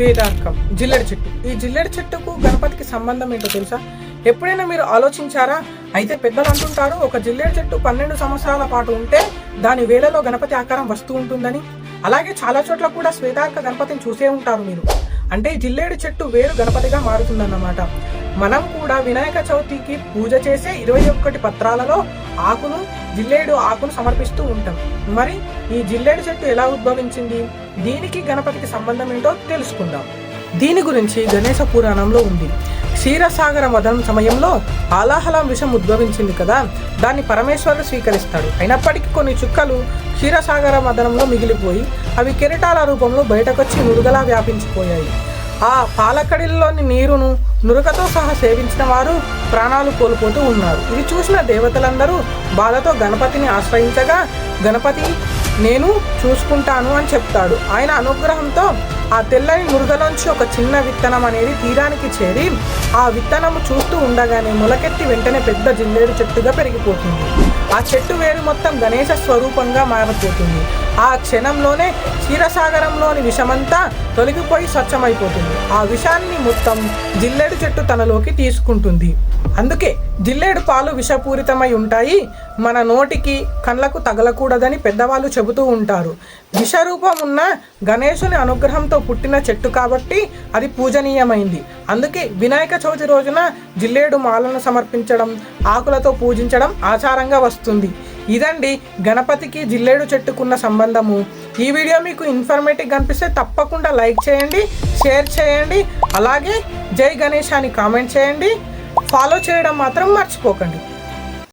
శ్వేతార్కం జిల్లెడ చెట్టు. ఈ జిల్లెడ చెట్టుకు గణపతికి సంబంధం ఏంటో తెలుసా? ఎప్పుడైనా మీరు ఆలోచించారా? అయితే పెద్దలు అంటుంటారు ఒక జిల్లెడు చెట్టు పన్నెండు సంవత్సరాల పాటు ఉంటే దాని వేలలో గణపతి ఆకారం వస్తూ ఉంటుందని. అలాగే చాలా చోట్ల కూడా శ్వేతార్క గణపతిని చూసే ఉంటారు మీరు. అంటే ఈ జిల్లేడు చెట్టు వేరు గణపతిగా మారుతుందన్నమాట. మనం కూడా వినాయక చవితికి పూజ చేసే ఇరవై ఒక్కటి పత్రాలలో ఆకును జిల్లేడు ఆకును సమర్పిస్తూ ఉంటాం. మరి ఈ జిల్లేడు చెట్టు ఎలా ఉద్భవించింది? దీనికి గణపతికి సంబంధం ఏంటో తెలుసుకుందాం. దీని గురించి గణేశ పురాణంలో ఉంది. క్షీరసాగర మదనం సమయంలో ఆలాహలం విషం ఉద్భవించింది కదా దాన్ని పరమేశ్వరుడు స్వీకరిస్తాడు. అయినప్పటికీ కొన్ని చుక్కలు క్షీరసాగర మదనంలో మిగిలిపోయి అవి కెరటాల రూపంలో బయటకొచ్చి నురుగలా వ్యాపించిపోయాయి. ఆ పాలకడిల్లోని నీరును నురకతో సహా సేవించిన వారు ప్రాణాలు కోల్పోతూ ఉన్నారు. ఇది చూసిన దేవతలందరూ బాధతో గణపతిని ఆశ్రయించగా గణపతి నేను చూసుకుంటాను అని చెప్తాడు. ఆయన అనుగ్రహంతో ఆ తెల్లని మురుగలోంచి ఒక చిన్న విత్తనం అనేది తీరానికి చేరి ఆ విత్తనము చూస్తూ ఉండగానే మొలకెత్తి వెంటనే పెద్ద జిల్లేడు చెట్టుగా పెరిగిపోతుంది. ఆ చెట్టు వేరు మొత్తం గణేశ స్వరూపంగా మారిపోతుంది ఆ క్షణంలోనే క్షీరసాగరంలోని విషమంతా తొలగిపోయి స్వచ్ఛమైపోతుంది. ఆ విషాన్ని మొత్తం జిల్లేడు చెట్టు తనలోకి తీసుకుంటుంది. అందుకే జిల్లేడు పాలు విషపూరితమై ఉంటాయి. మన నోటికి కళ్ళకు తగలకూడదని పెద్దవాళ్ళు చెబుతూ ఉంటారు. విషరూపం ఉన్న గణేశుని అనుగ్రహంతో పుట్టిన చెట్టు కాబట్టి అది పూజనీయమైంది. అందుకే వినాయక చవితి రోజున జిల్లేడు మాలను సమర్పించడం ఆకులతో పూజించడం ఆచారంగా వస్తుంది. ఇదండి గణపతికి జిల్లేడు చెట్టుకున్న సంబంధము. ఈ వీడియో మీకు ఇన్ఫర్మేటివ్ కనిపిస్తే తప్పకుండా లైక్ చేయండి షేర్ చేయండి అలాగే జై గణేష్ అని కామెంట్ చేయండి. ఫాలో చేయడం మాత్రం మర్చిపోకండి.